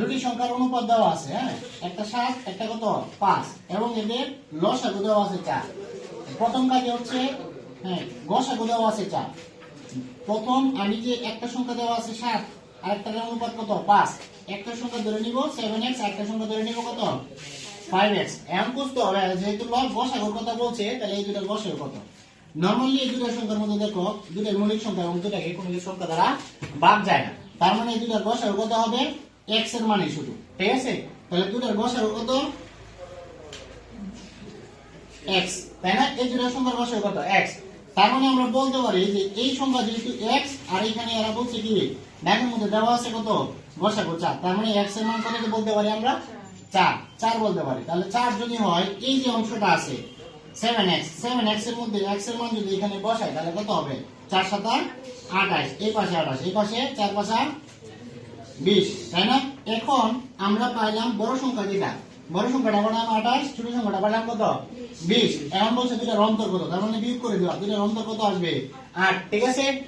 দুটি সংখ্যার অনুপাত দেওয়া আছে হ্যাঁ? একটা সাত, একটা কত? পাঁচ। এবং এদের লসাগু দেওয়া আছে চার। প্রথম কাজে হচ্ছে হ্যাঁ গসাগু দেওয়া আছে চার। প্রথম আমি যে একটা সংখ্যা দেওয়া আছে সাত আর একটা অনুপাত কত? পাঁচ। একটা সংখ্যা ধরে নিব সেভেন এক্স একটা সংখ্যা ধরে নিব কত? ফাইভ এক্স এমন বুঝতে হবে, যেহেতু লব গসাগুর কথা বলছে, তাহলে এই দুটো গসাগু কত? নর্মালি এই দুটো সংখ্যার মধ্যে দেখো দুটো মৌলিক সংখ্যা এবং দুটাকে কোনো সংখ্যা দ্বারা বাদ যায় না। তার মানে এই দুটার গসাগু কত হবে? এক্সের মানে শুধু। ঠিক আছে? তাহলে দুটার গসাগু কত? এক্স তাই না? এই দুটো সংখ্যার গসাগু কত? এক্স তার মানে আমরা বলতে পারি যে এই সংখ্যা যেহেতু এক্স আর এখানে এরা বলছে কি? ব্যাগের মধ্যে দেওয়া আছে কত? গসাগু চার। তার মানে এক্সের মান কত বলতে পারি আমরা? চার। চার বলতে পারি। তাহলে চার যদি হয়, এই যে অংশটা আছে সেভেন এক্স সেভেন এক্সের মধ্যে এক্সের মান যদি এখানে বসাই, তাহলে কত হবে? চার সাতা আঠাশ। এই পাশে আঠাশ। এই পাশে চার পাশা বিশ, তাই না? এখন আমরা পাইলাম বড় সংখ্যা যেটা। বড় সংখ্যাটা পাইলাম আঠাশ, ছোট সংখ্যাটা পাইলাম কত? বিশ। এখন বলছে দুটার অন্তর কত? তার মানে বিয়োগ করে দেওয়া। দুটার অন্তর কত আসবে? আট। ঠিক আছে?